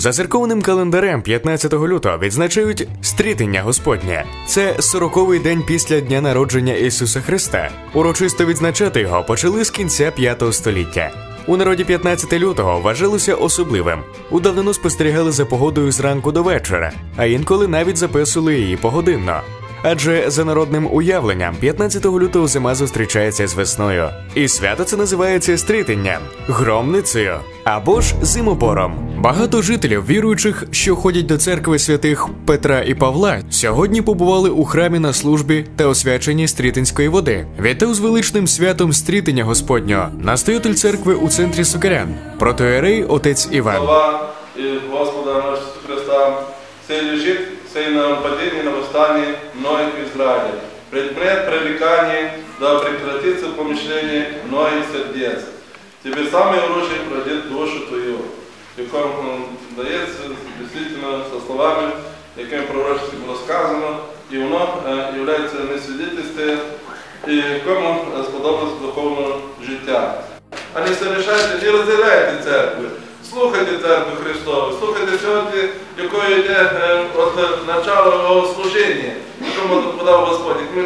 За церковним календарем 15 лютого відзначають стрітення Господнє. Це 40-й день після дня народження Ісуса Христа. Урочисто відзначати його почали з кінця 5 століття. У народі 15 лютого вважалося особливим. У давнину спостерігали за погодою зранку до вечора, а інколи навіть записували її погодинно. Адже за народним уявленням 15 лютого зима зустрічається з весною, і свято це називається стрітенням, громницею або ж зимобором. Багато жителів, віруючих, що ходять до церкви святих Петра і Павла, сьогодні побували у храмі на службі та освяченні стрітинської води. Відтав з величним святом стрітення Господнього, настоятель церкви у центрі Сокарян, протоєрей отець Іван. Слова і Господа Христа, сей лежит, сей на нападении, на восстании многих в Израиле. Предмет пререкания, да прекратится помышление многих сердец. Тебе самый урочий пройдет душу твою. Якому дається дійсно со словами, яким пророчестві було сказано, і воно е, не свідетельством, і якому сподобалось духовного життя. А не залишайте, не розділяйте церкви. Слухайте церкву Христову, слухайте сьогодні, якою йде е, от начало його служіння, якому подав Господь. Ми,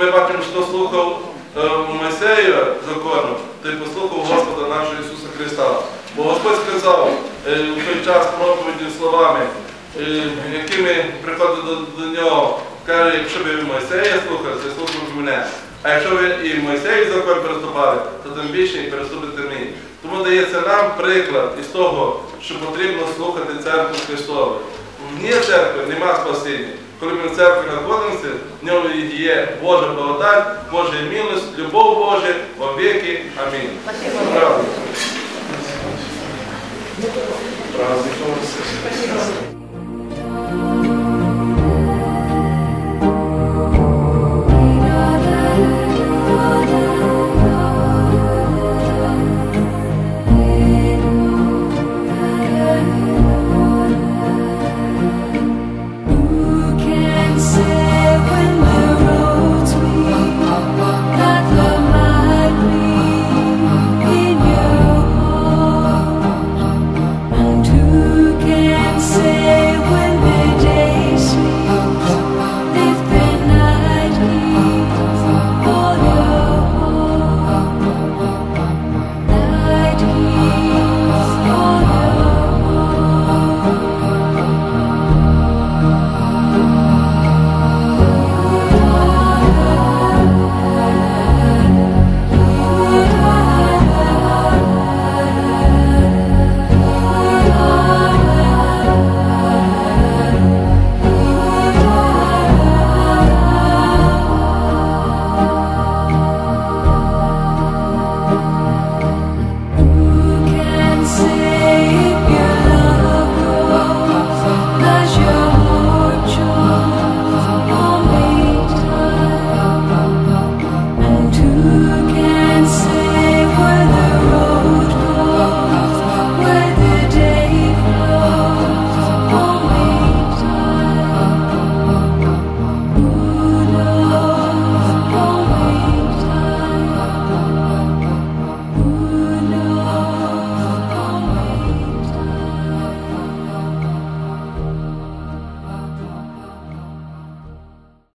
ми бачимо, що слухав е, Мойсея закону, то й послухав Господа нашого Ісуса Христа. Бо Господь сказав е, в той час проповіді словами, е, якими приходить до, до нього, каже, якщо ви Мойсея слухали, то слухав мене. А якщо ви і Мойсеї закон переступали, то тим більше і переступите мені. Тому дається нам приклад із того, що потрібно слухати церкву Христову. Вні церкви нема спасіння. Коли ми в церкві знаходимося, в ньому є Божа благодать, Божа милость, любов Божа во віки. Амінь. Вас.